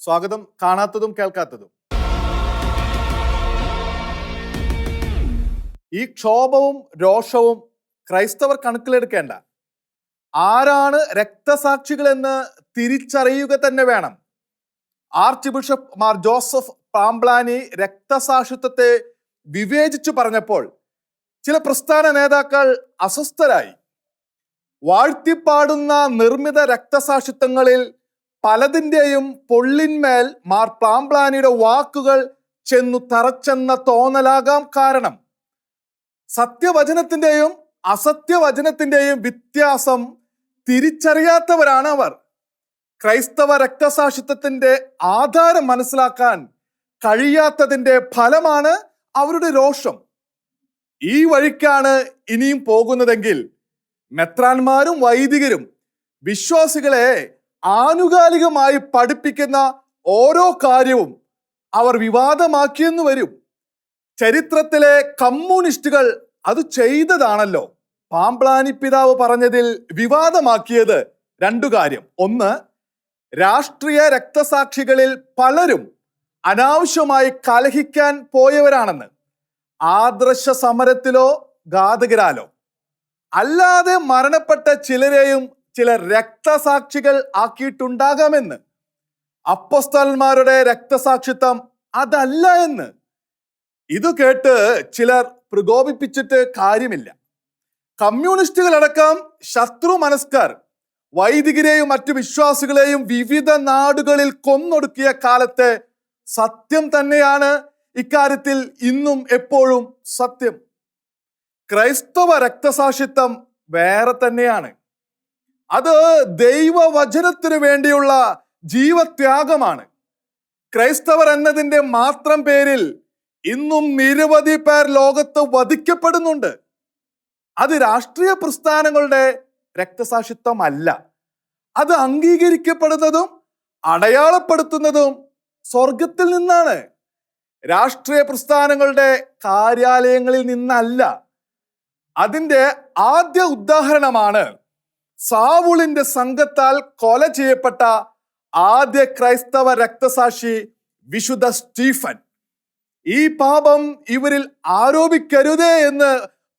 സ്വാഗതം. കാണാത്തതും കേൾക്കാത്തതും. ഈ ക്ഷോഭവും രോഷവും ക്രൈസ്തവർ കണക്കിലെടുക്കേണ്ട. ആരാണ് രക്തസാക്ഷികളെന്ന് തിരിച്ചറിയുക തന്നെ വേണം. Archbishop Mar Joseph Pamplany രക്തസാക്ഷിത്വത്തെ വിവേചിച്ചു പറഞ്ഞപ്പോൾ ചില പ്രസ്ഥാന നേതാക്കൾ അസ്വസ്ഥരായി. വാഴ്ത്തിപ്പാടുന്ന നിർമ്മിത രക്തസാക്ഷിത്വങ്ങളിൽ പലതിന്റെയും പൊള്ളിന്മേൽ മാർ പ്ലാംപ്ലാനിയുടെ വാക്കുകൾ ചെന്നു തറച്ചെന്ന തോന്നലാകാം കാരണം. സത്യവചനത്തിന്റെയും അസത്യവചനത്തിന്റെയും വ്യത്യാസം തിരിച്ചറിയാത്തവരാണ് അവർ. ക്രൈസ്തവ രക്തസാക്ഷിത്വത്തിന്റെ ആധാരം മനസ്സിലാക്കാൻ കഴിയാത്തതിന്റെ ഫലമാണ് അവരുടെ രോഷം. ഈ വഴിക്കാണ് ഇനിയും പോകുന്നതെങ്കിൽ മെത്രാന്മാരും വൈദികരും വിശ്വാസികളെ ആനുകാലികമായി പഠിപ്പിക്കുന്ന ഓരോ കാര്യവും അവർ വിവാദമാക്കിയെന്ന് വരും. ചരിത്രത്തിലെ കമ്മ്യൂണിസ്റ്റുകൾ അത് ചെയ്തതാണല്ലോ. പാമ്പ്ലാനി പിതാവ് പറഞ്ഞതിൽ വിവാദമാക്കിയത് രണ്ടു കാര്യം. ഒന്ന് രാഷ്ട്രീയ രക്തസാക്ഷികളിൽ പലരും അനാവശ്യമായി കലഹിക്കാൻ പോയവരാണെന്ന്. ആദർശ സമരത്തിലോ ഘാതകരാലോ അല്ലാതെ മരണപ്പെട്ട ചിലരെയും ചില രക്തസാക്ഷികൾ ആക്കിയിട്ടുണ്ടാകാമെന്ന്. അപ്പസ്തലന്മാരുടെ രക്തസാക്ഷിത്വം അതല്ല എന്ന്. ഇത് കേട്ട് ചിലർ പ്രകോപിപ്പിച്ചിട്ട് കാര്യമില്ല. കമ്മ്യൂണിസ്റ്റുകളടക്കം ശത്രു മനസ്കർ വൈദികരെയും മറ്റു വിശ്വാസികളെയും വിവിധ നാടുകളിൽ കൊന്നൊടുക്കിയ കാലത്തെ സത്യം തന്നെയാണ് ഇക്കാര്യത്തിൽ ഇന്നും എപ്പോഴും സത്യം. ക്രൈസ്തവ രക്തസാക്ഷിത്വം വേറെ തന്നെയാണ്. അത് ദൈവവചനത്തിനു വേണ്ടിയുള്ള ജീവത്യാഗമാണ്. ക്രൈസ്തവർ എന്നതിന്റെ മാത്രം പേരിൽ ഇന്നും നിരവധി പേർ ലോകത്ത് വധിക്കപ്പെടുന്നുണ്ട്. അത് രാഷ്ട്രീയ പ്രസ്ഥാനങ്ങളുടെ രക്തസാക്ഷിത്വമല്ല. അത് അംഗീകരിക്കപ്പെടുന്നതും അടയാളപ്പെടുത്തുന്നതും സ്വർഗത്തിൽ നിന്നാണ്. രാഷ്ട്രീയ പ്രസ്ഥാനങ്ങളുടെ കാര്യാലയങ്ങളിൽ നിന്നല്ല. അതിന്റെ ആദ്യ ഉദാഹരണമാണ് സാവുളിന്റെ സംഘത്താൽ കൊല ചെയ്യപ്പെട്ട ആദ്യ ക്രൈസ്തവ രക്തസാക്ഷി വിശുദ്ധ സ്റ്റീഫൻ. ഈ പാപം ഇവരിൽ ആരോപിക്കരുതേ എന്ന്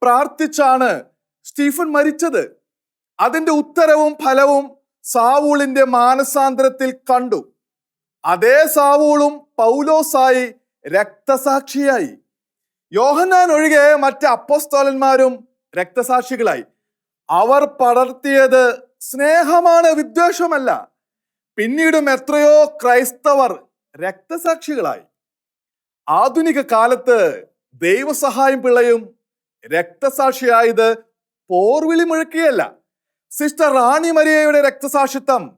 പ്രാർത്ഥിച്ചാണ് സ്റ്റീഫൻ മരിച്ചത്. അതിന്റെ ഉത്തരവും ഫലവും സാവൂളിന്റെ മാനസാന്തരത്തിൽ കണ്ടു. അതേ സാവൂളും പൗലോസായി രക്തസാക്ഷിയായി. യോഹന്നാൻ ഒഴികെ മറ്റ് അപ്പോസ്തോലന്മാരും രക്തസാക്ഷികളായി. അവർ പടർത്തിയത് സ്നേഹമാണ് വിദ്വേഷമല്ല. പിന്നീടും എത്രയോ ക്രൈസ്തവർ രക്തസാക്ഷികളായി. ആധുനിക കാലത്ത് ദൈവസഹായം പിള്ളയും രക്തസാക്ഷിയായത് പോർവിളി മുഴക്കിയല്ല. സിസ്റ്റർ റാണി മരിയയുടെ രക്തസാക്ഷിത്വം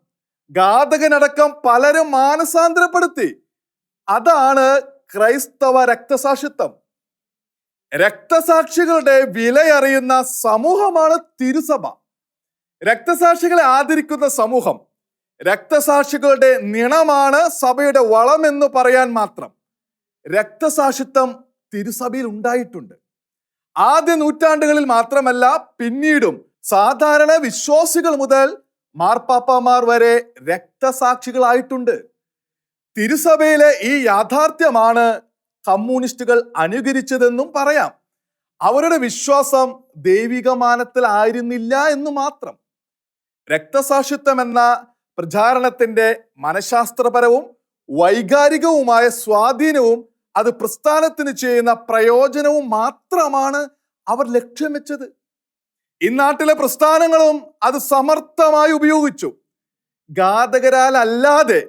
ഘാതകനടക്കം പലരും മാനസാന്തരപ്പെടുത്തി. അതാണ് ക്രൈസ്തവ രക്തസാക്ഷിത്വം. രക്തസാക്ഷികളുടെ വിലയറിയുന്ന സമൂഹമാണ് തിരുസഭ. രക്തസാക്ഷികളെ ആദരിക്കുന്ന സമൂഹം രക്തസാക്ഷികളുടെ നിണമാണ് സഭയുടെ വളം എന്ന് പറയാൻ മാത്രം. രക്തസാക്ഷിത്വം തിരുസഭയിൽ ഉണ്ടായിട്ടുണ്ട്. ആദ്യ നൂറ്റാണ്ടുകളിൽ മാത്രമല്ല പിന്നീടും സാധാരണ വിശ്വാസികൾ മുതൽ മാർപ്പാപ്പമാർ വരെ രക്തസാക്ഷികളായിട്ടുണ്ട്. തിരുസഭയിലെ ഈ യാഥാർത്ഥ്യമാണ് കമ്മ്യൂണിസ്റ്റുകൾ അനുകരിച്ചതെന്നും പറയാം. അവരുടെ വിശ്വാസം ദൈവികമാനത്തിലായിരുന്നില്ല എന്ന് മാത്രം. രക്തസാക്ഷിത്വം എന്ന പ്രചാരണത്തിന്റെ മനഃശാസ്ത്രപരവും വൈകാരികവുമായ സ്വാധീനവും അത് പ്രസ്ഥാനത്തിന് ചെയ്യുന്ന പ്രയോജനവും മാത്രമാണ് അവർ ലക്ഷ്യം വെച്ചത്. ഇന്നാട്ടിലെ പ്രസ്ഥാനങ്ങളും അത് സമർത്ഥമായി ഉപയോഗിച്ചു. ഘാതകരാലല്ലാതെ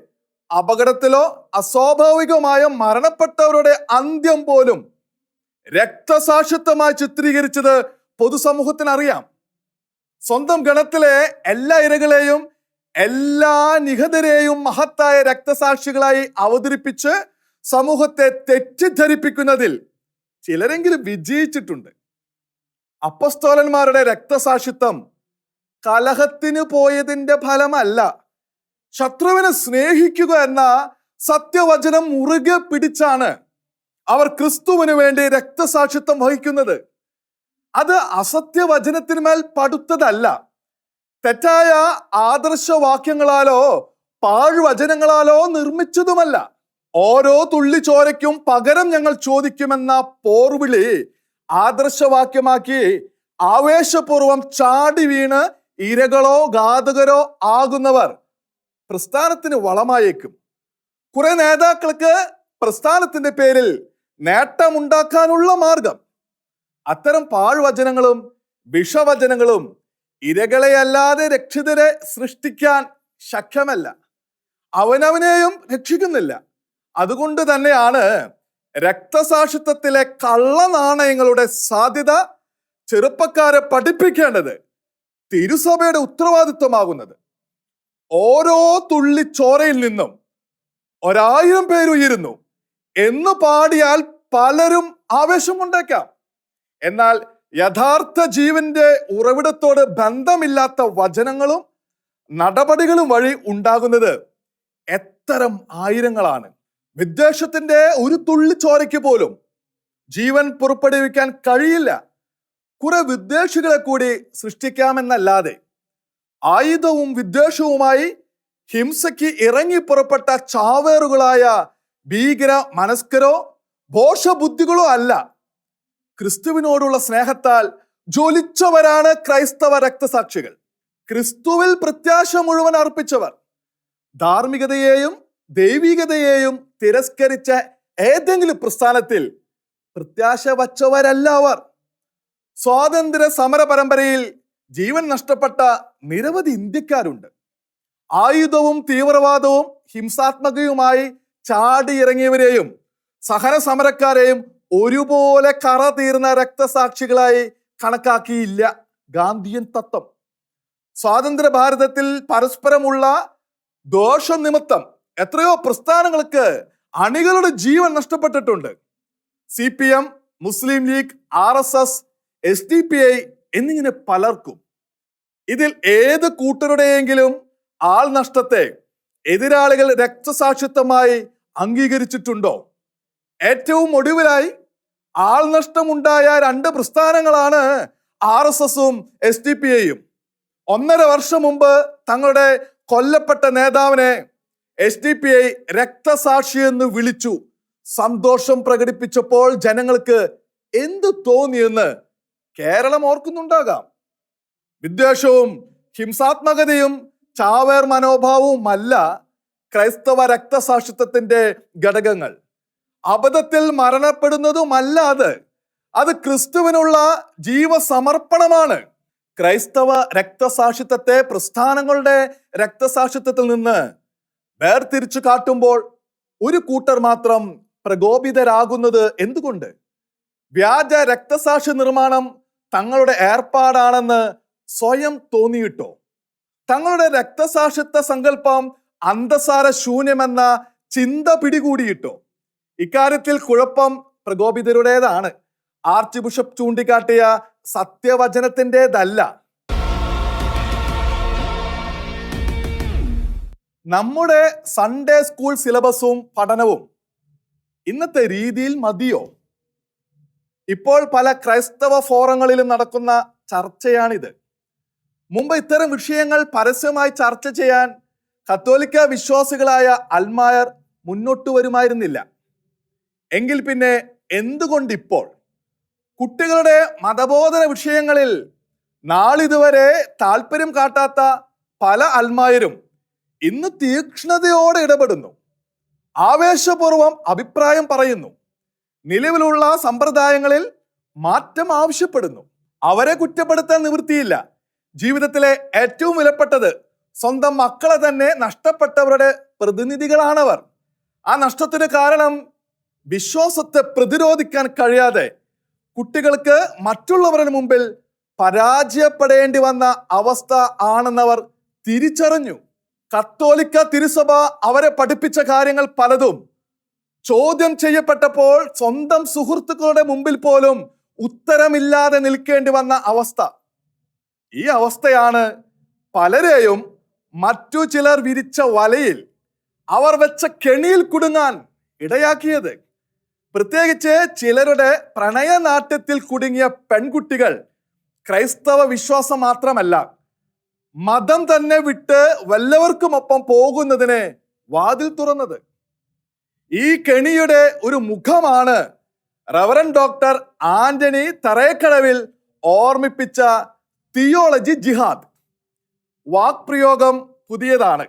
അപകടത്തിലോ അസ്വാഭാവികമായ മരണപ്പെട്ടവരുടെ അന്ത്യം പോലും രക്തസാക്ഷിത്വമായി ചിത്രീകരിച്ചത് പൊതുസമൂഹത്തിന് അറിയാം സ്വന്തം ഗണത്തിലെ എല്ലാ ഇരകളെയും എല്ലാ നിഹതരെയും മഹത്തായ രക്തസാക്ഷികളായി അവതരിപ്പിച്ച് സമൂഹത്തെ തെറ്റിദ്ധരിപ്പിക്കുന്നതിൽ ചിലരെങ്കിലും വിജയിച്ചിട്ടുണ്ട്. അപ്പസ്തോലന്മാരുടെ രക്തസാക്ഷിത്വം കലഹത്തിന് പോയതിന്റെ ഫലമല്ല. ശത്രുവിനെ സ്നേഹിക്കുക എന്ന സത്യവചനം മുറുകെ പിടിച്ചാണ് അവർ ക്രിസ്തുവിന് വേണ്ടി രക്തസാക്ഷിത്വം വഹിക്കുന്നത്. അത് അസത്യവചനത്തിന്മേൽ പടുത്തതല്ല. തെറ്റായ ആദർശവാക്യങ്ങളാലോ പാഴ്വചനങ്ങളാലോ നിർമ്മിച്ചതുമല്ല. ഓരോ തുള്ളി ചോരയ്ക്കും പകരം ഞങ്ങൾ ചോദിക്കുമെന്ന പോർവിളി ആദർശവാക്യമാക്കി ആവേശപൂർവം ചാടി വീണ് ഇരകളോ ഘാതകരോ ആകുന്നവർ പ്രസ്ഥാനത്തിന് വളമായേക്കും. കുറെ നേതാക്കൾക്ക് പ്രസ്ഥാനത്തിന്റെ പേരിൽ നേട്ടമുണ്ടാക്കാനുള്ള മാർഗം. അത്തരം പാഴ്വചനങ്ങളും വിഷവചനങ്ങളും ഇരകളെ അല്ലാതെ രക്ഷിതരെ സൃഷ്ടിക്കാൻ ശക്യമല്ല. അവനവനെയും രക്ഷിക്കുന്നില്ല. അതുകൊണ്ട് തന്നെയാണ് രക്തസാക്ഷിത്വത്തിലെ കള്ളനാണയങ്ങളുടെ സാധ്യത ചെറുപ്പക്കാരെ പഠിപ്പിക്കേണ്ടത്. തിരുസഭയുടെ ഉത്തരവാദിത്വമാകുന്നത്. ഓരോ തുള്ളി ചോരയിൽ നിന്നും ഒരായിരം പേരുയരുന്നു എന്ന് പാടിയാൽ പലരും ആവേശമുണ്ടാക്കാം. എന്നാൽ യഥാർത്ഥ ജീവന്റെ ഉറവിടത്തോട് ബന്ധമില്ലാത്ത വചനങ്ങളും നടപടികളും വഴി ഉണ്ടാകുന്നത് എത്തരം ആയിരങ്ങളാണ്. വിദ്വേഷത്തിന്റെ ഒരു തുള്ളി ചോരയ്ക്ക് പോലും ജീവൻ പുറപ്പെടുവിക്കാൻ കഴിയില്ല. കുറെ വിദ്വേഷികളെ കൂടി സൃഷ്ടിക്കാമെന്നല്ലാതെ ആയുധവും വിദ്വേഷവുമായി ഹിംസയ്ക്ക് ഇറങ്ങി പുറപ്പെട്ട ചാവേറുകളായ ഭീകര മനസ്കരോ ബോഷബുദ്ധികളോ അല്ല. ക്രിസ്തുവിനോടുള്ള സ്നേഹത്താൽ ജ്വലിച്ചവരാണ് ക്രൈസ്തവ രക്തസാക്ഷികൾ. ക്രിസ്തുവിൽ പ്രത്യാശ മുഴുവൻ അർപ്പിച്ചവർ. ധാർമ്മികതയെയും ദൈവികതയെയും തിരസ്കരിച്ച ഏതെങ്കിലും പ്രസ്ഥാനത്തിൽ പ്രത്യാശ വച്ചവരല്ല അവർ. സ്വാതന്ത്ര്യ സമര പരമ്പരയിൽ ജീവൻ നഷ്ടപ്പെട്ട നിരവധി ഇന്ത്യക്കാരുണ്ട്. ആയുധവും തീവ്രവാദവും ഹിംസാത്മകയുമായി ചാടിയിറങ്ങിയവരെയും സഹന സമരക്കാരെയും ഒരുപോലെ കറ തീർന്ന രക്തസാക്ഷികളായി കണക്കാക്കിയില്ല ഗാന്ധിയൻ തത്വം. സ്വാതന്ത്ര്യ ഭാരതത്തിൽ പരസ്പരമുള്ള ദോഷം നിമിത്തം എത്രയോ പ്രസ്ഥാനങ്ങൾക്ക് അണികളുടെ ജീവൻ നഷ്ടപ്പെട്ടിട്ടുണ്ട്. C P M Muslim League R S S S D P I എന്നിങ്ങനെ പലർക്കും. ഇതിൽ ഏത് കൂട്ടരുടെയെങ്കിലും ആൾ നഷ്ടത്തെ എതിരാളികൾ രക്തസാക്ഷിത്വമായി അംഗീകരിച്ചിട്ടുണ്ടോ? ഏറ്റവും ഒടുവിലായി ആൾ ആൾനഷ്ടമുണ്ടായ രണ്ട് പ്രസ്ഥാനങ്ങളാണ് ആർ എസ് എസും എസ് ഡി പി ഐയും. ഒന്നര വർഷം മുമ്പ് തങ്ങളുടെ കൊല്ലപ്പെട്ട നേതാവിനെ എസ് ഡി പി ഐ രക്തസാക്ഷി എന്ന് വിളിച്ചു. സന്തോഷം പ്രകടിപ്പിച്ചപ്പോൾ ജനങ്ങൾക്ക് എന്ത് തോന്നിയെന്ന് കേരളം ഓർക്കുന്നുണ്ടാകാം. വിദ്വേഷവും ഹിംസാത്മകതയും ചാവേർ മനോഭാവവുമല്ല ക്രൈസ്തവ രക്തസാക്ഷിത്വത്തിന്റെ ഘടകങ്ങൾ. അബദ്ധത്തിൽ മരണപ്പെടുന്നതുമല്ല അത്. അത് ക്രിസ്തുവിനുള്ള ജീവസമർപ്പണമാണ്. ക്രൈസ്തവ രക്തസാക്ഷിത്വത്തെ പ്രസ്ഥാനങ്ങളുടെ രക്തസാക്ഷിത്വത്തിൽ നിന്ന് വേർതിരിച്ചു കാട്ടുമ്പോൾ ഒരു കൂട്ടർ മാത്രം പ്രകോപിതരാകുന്നത് എന്തുകൊണ്ട്? വ്യാജ രക്തസാക്ഷി നിർമ്മാണം തങ്ങളുടെ ഏർപ്പാടാണെന്ന് സ്വയം തോന്നിയിട്ടോ? തങ്ങളുടെ രക്തസാക്ഷിത്വ സങ്കല്പം അന്തസാര ശൂന്യമെന്ന ചിന്ത പിടികൂടിയിട്ടോ. ഇക്കാര്യത്തിൽ കുഴപ്പം പ്രകോപിതരുടേതാണ്. ആർച്ച് ബിഷപ്പ് ചൂണ്ടിക്കാട്ടിയ സത്യവചനത്തിന്റെതല്ല. നമ്മുടെ സൺഡേ സ്കൂൾ സിലബസും പഠനവും ഇന്നത്തെ രീതിയിൽ മതിയോ? ഇപ്പോൾ പല ക്രൈസ്തവ ഫോറങ്ങളിലും നടക്കുന്ന ചർച്ചയാണിത്. മുമ്പ് ഇത്തരം വിഷയങ്ങൾ പരസ്യമായി ചർച്ച ചെയ്യാൻ കത്തോലിക്ക വിശ്വാസികളായ അൽമായർ മുന്നോട്ട് വരുമായിരുന്നില്ല എങ്കിൽ പിന്നെ എന്തുകൊണ്ടിപ്പോൾ? കുട്ടികളുടെ മതബോധന വിഷയങ്ങളിൽ നാളിതുവരെ താല്പര്യം കാട്ടാത്ത പല അൽമായരും ഇന്ന് തീക്ഷ്ണതയോടെ ഇടപെടുന്നു. ആവേശപൂർവം അഭിപ്രായം പറയുന്നു. നിലവിലുള്ള സമ്പ്രദായങ്ങളിൽ മാറ്റം ആവശ്യപ്പെടുന്നു. അവരെ കുറ്റപ്പെടുത്താൻ നിവൃത്തിയില്ല. ജീവിതത്തിലെ ഏറ്റവും വിലപ്പെട്ടത് സ്വന്തം മക്കളെ തന്നെ നഷ്ടപ്പെട്ടവരുടെ പ്രതിനിധികളാണവർ. ആ നഷ്ടത്തിന് കാരണം വിശ്വാസത്തെ പ്രതിരോധിക്കാൻ കഴിയാതെ കുട്ടികൾക്ക് മറ്റുള്ളവരുടെ മുമ്പിൽ പരാജയപ്പെടേണ്ടി വന്ന അവസ്ഥ ആണെന്നവർ തിരിച്ചറിഞ്ഞു. കത്തോലിക്ക തിരുസഭ അവരെ പഠിപ്പിച്ച കാര്യങ്ങൾ പലതും ചോദ്യം ചെയ്യപ്പെട്ടപ്പോൾ സ്വന്തം സുഹൃത്തുക്കളുടെ മുമ്പിൽ പോലും ഉത്തരമില്ലാതെ നിൽക്കേണ്ടി വന്ന അവസ്ഥ. ഈ അവസ്ഥയാണ് പലരെയും മറ്റു ചിലർ വിരിച്ച വലയിൽ അവർ വെച്ച കെണിയിൽ കുടുങ്ങാൻ ഇടയാക്കിയത്. പ്രത്യേകിച്ച് ചിലരുടെ പ്രണയനാട്യത്തിൽ കുടുങ്ങിയ പെൺകുട്ടികൾ ക്രൈസ്തവ വിശ്വാസം മാത്രമല്ല മതം തന്നെ വിട്ട് വല്ലവർക്കുമൊപ്പം പോകുന്നതിന് വാതിൽ തുറന്നത്. ഈ കെണിയുടെ ഒരു മുഖമാണ് റവറൻ ഡോക്ടർ ആന്റണി തറേക്കടവിൽ ഓർമ്മിപ്പിച്ച തിയോളജി ജിഹാദ്. വാക്പ്രയോഗം പുതിയതാണ്.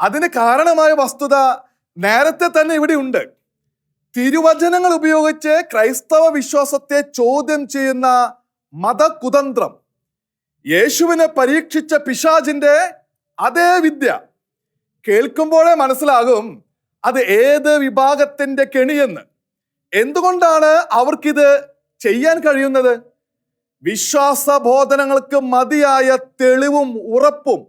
അതിന് കാരണമായ വസ്തുത നേരത്തെ തന്നെ ഇവിടെ ഉണ്ട്. തിരുവചനങ്ങൾ ഉപയോഗിച്ച് ക്രൈസ്തവ വിശ്വാസത്തെ ചോദ്യം ചെയ്യുന്ന മതകുതന്ത്രം. യേശുവിനെ പരീക്ഷിച്ച പിശാജിന്റെ അതേ വിദ്യ. കേൾക്കുമ്പോഴേ മനസ്സിലാകും അത് ഏത് വിഭാഗത്തിന്റെ കെണിയെന്ന്. എന്തുകൊണ്ടാണ് അവർക്കിത് ചെയ്യാൻ കഴിയുന്നത്? വിശ്വാസ ബോധനങ്ങൾക്ക് മതിയായ തെളിവും ഉറപ്പും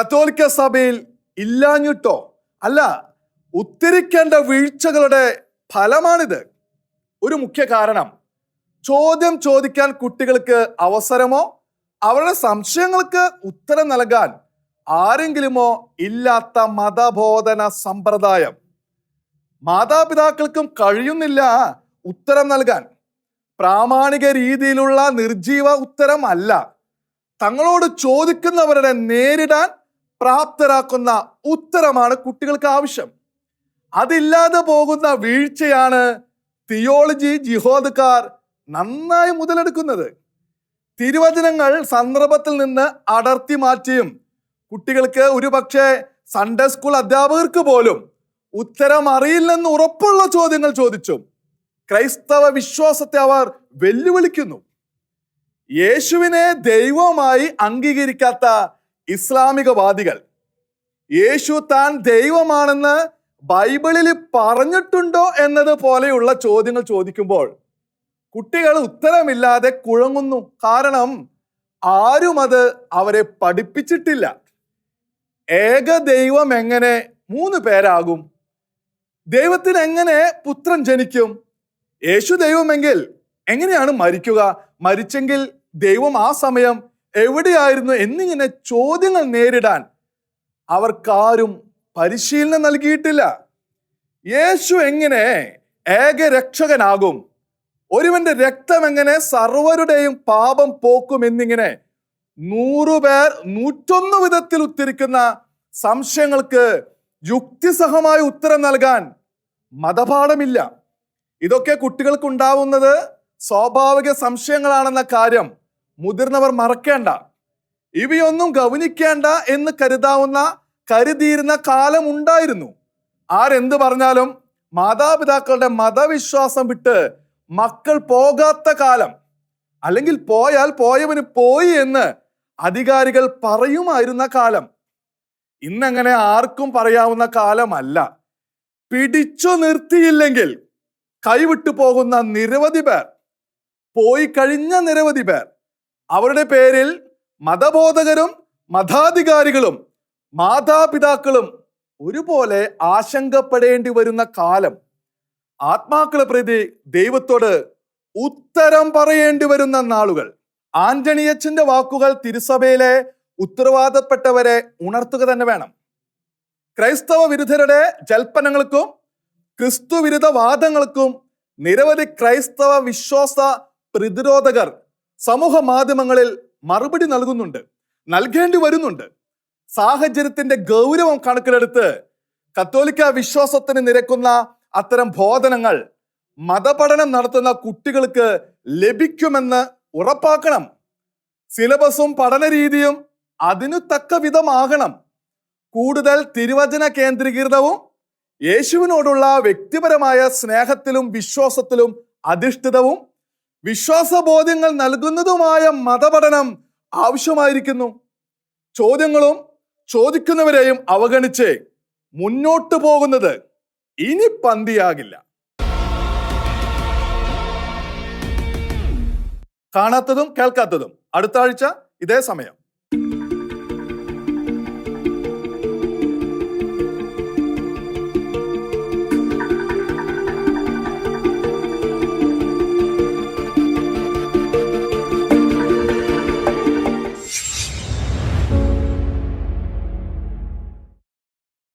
കത്തോലിക്ക സഭയിൽ ഇല്ലാഞ്ഞിട്ടോ? അല്ല ഉത്തരിക്കേണ്ട വീഴ്ചകളുടെ ഫലമാണിത്. ഒരു മുഖ്യ കാരണം ചോദ്യം ചോദിക്കാൻ കുട്ടികൾക്ക് അവസരമോ? അവരുടെ സംശയങ്ങൾക്ക് ഉത്തരം നൽകാൻ ആരെങ്കിലുമോ ഇല്ലാത്ത മതബോധന സമ്പ്രദായം. മാതാപിതാക്കൾക്കും കഴിയുന്നില്ല ഉത്തരം നൽകാൻ. പ്രാമാണിക രീതിയിലുള്ള നിർജീവ ഉത്തരം അല്ല. തങ്ങളോട് ചോദിക്കുന്നവരുടെ നേരിടാൻ പ്രാപ്തരാക്കുന്ന ഉത്തരമാണ് കുട്ടികൾക്ക് ആവശ്യം. അതില്ലാതെ പോകുന്ന വീഴ്ചയാണ് തിയോളജി ജിഹോദ്ക്കാർ നന്നായി മുതലെടുക്കുന്നത്. തിരുവചനങ്ങൾ സന്ദർഭത്തിൽ നിന്ന് അടർത്തി മാറ്റിയും കുട്ടികൾക്ക് ഒരുപക്ഷെ സൺഡേ സ്കൂൾ അധ്യാപകർക്ക് പോലും ഉത്തരം അറിയില്ലെന്ന് ഉറപ്പുള്ള ചോദ്യങ്ങൾ ചോദിച്ചു ക്രൈസ്തവ വിശ്വാസത്തെ അവർ വെല്ലുവിളിക്കുന്നു. യേശുവിനെ ദൈവമായി അംഗീകരിക്കാത്ത ഇസ്ലാമികവാദികൾ. യേശു താൻ ദൈവമാണെന്ന് ബൈബിളിൽ പറഞ്ഞിട്ടുണ്ടോ എന്നത് പോലെയുള്ള ചോദ്യങ്ങൾ ചോദിക്കുമ്പോൾ കുട്ടികൾ ഉത്തരമില്ലാതെ കുഴങ്ങുന്നു. കാരണം ആരും അത് അവരെ പഠിപ്പിച്ചിട്ടില്ല. ഏക ദൈവം എങ്ങനെ മൂന്ന് പേരാകും? ദൈവത്തിന് എങ്ങനെ പുത്രൻ ജനിക്കും? യേശു ദൈവമെങ്കിൽ എങ്ങനെയാണ് മരിക്കുക? മരിച്ചെങ്കിൽ ദൈവം ആ സമയം എവിടെയായിരുന്നു എന്നിങ്ങനെ ചോദ്യങ്ങൾ നേരിടാൻ അവർക്കാരും പരിശീലനം നൽകിയിട്ടില്ല. യേശു എങ്ങനെ ഏകരക്ഷകനാകും? ഒരുവന്റെ രക്തം എങ്ങനെ സർവരുടെയും പാപം പോക്കും എന്നിങ്ങനെ നൂറുപേർ നൂറ്റൊന്ന് വിധത്തിൽ ഉത്തിരിക്കുന്ന സംശയങ്ങൾക്ക് യുക്തിസഹമായ ഉത്തരം നൽകാൻ മതപാഠമില്ല. ഇതൊക്കെ കുട്ടികൾക്ക് ഉണ്ടാവുന്നത് സ്വാഭാവിക സംശയങ്ങളാണെന്ന കാര്യം മുതിർന്നവർ മറക്കേണ്ട. ഇവയൊന്നും ഗവനിക്കേണ്ട എന്ന് കരുതാവുന്ന കരുതിയിരുന്ന കാലം ഉണ്ടായിരുന്നു. ആരെന്ത് പറഞ്ഞാലും മാതാപിതാക്കളുടെ മതവിശ്വാസം വിട്ട് മക്കൾ പോകാത്ത കാലം. അല്ലെങ്കിൽ പോയാൽ പോയവന് പോയി എന്ന് അധികാരികൾ പറയുമായിരുന്ന കാലം. ഇന്നങ്ങനെ ആർക്കും പറയാവുന്ന കാലമല്ല. പിടിച്ചു നിർത്തിയില്ലെങ്കിൽ കൈവിട്ടു പോകുന്ന നിരവധി പേർ പോയി കഴിഞ്ഞ നിരവധി പേർ. അവരുടെ പേരിൽ മതബോധകരും മതാധികാരികളും മാതാപിതാക്കളും ഒരുപോലെ ആശങ്കപ്പെടേണ്ടി വരുന്ന കാലം. ആത്മാക്കളെ പ്രതി ദൈവത്തോട് ഉത്തരം പറയേണ്ടി വരുന്ന നാളുകൾ. ആന്റണിയച്ചന്റെ വാക്കുകൾ തിരുസഭയിലെ ഉത്തരവാദപ്പെട്ടവരെ ഉണർത്തുക തന്നെ വേണം. ക്രൈസ്തവ വിരുദ്ധരുടെ ജൽപ്പനങ്ങൾക്കും ക്രിസ്തു വിരുദ്ധ വാദങ്ങൾക്കും നിരവധി ക്രൈസ്തവ വിശ്വാസ പ്രതിരോധകർ സമൂഹ മാധ്യമങ്ങളിൽ മറുപടി നൽകുന്നുണ്ട് നൽകേണ്ടി വരുന്നുണ്ട്. സാഹചര്യത്തിന്റെ ഗൗരവം കണക്കിലെടുത്ത് കത്തോലിക്ക വിശ്വാസത്തിന് നിരക്കുന്ന അത്തരം ബോധനങ്ങൾ മതപഠനം നടത്തുന്ന കുട്ടികൾക്ക് ലഭിക്കുമെന്ന് ഉറപ്പാക്കണം. സിലബസും പഠന രീതിയും അതിനു തക്ക വിധമാകണം. കൂടുതൽ തിരുവചന കേന്ദ്രീകൃതവും യേശുവിനോടുള്ള വ്യക്തിപരമായ സ്നേഹത്തിലും വിശ്വാസത്തിലും അധിഷ്ഠിതവും വിശ്വാസബോധ്യങ്ങൾ നൽകുന്നതുമായ മതപഠനം ആവശ്യമായിരിക്കുന്നു. ചോദ്യങ്ങളും ചോദിക്കുന്നവരെയും അവഗണിച്ച് മുന്നോട്ടു പോകുന്നത് ഇനി പന്തിയാകില്ല. കാണാത്തതും കേൾക്കാത്തതും. അടുത്ത ആഴ്ച ഇതേ സമയം.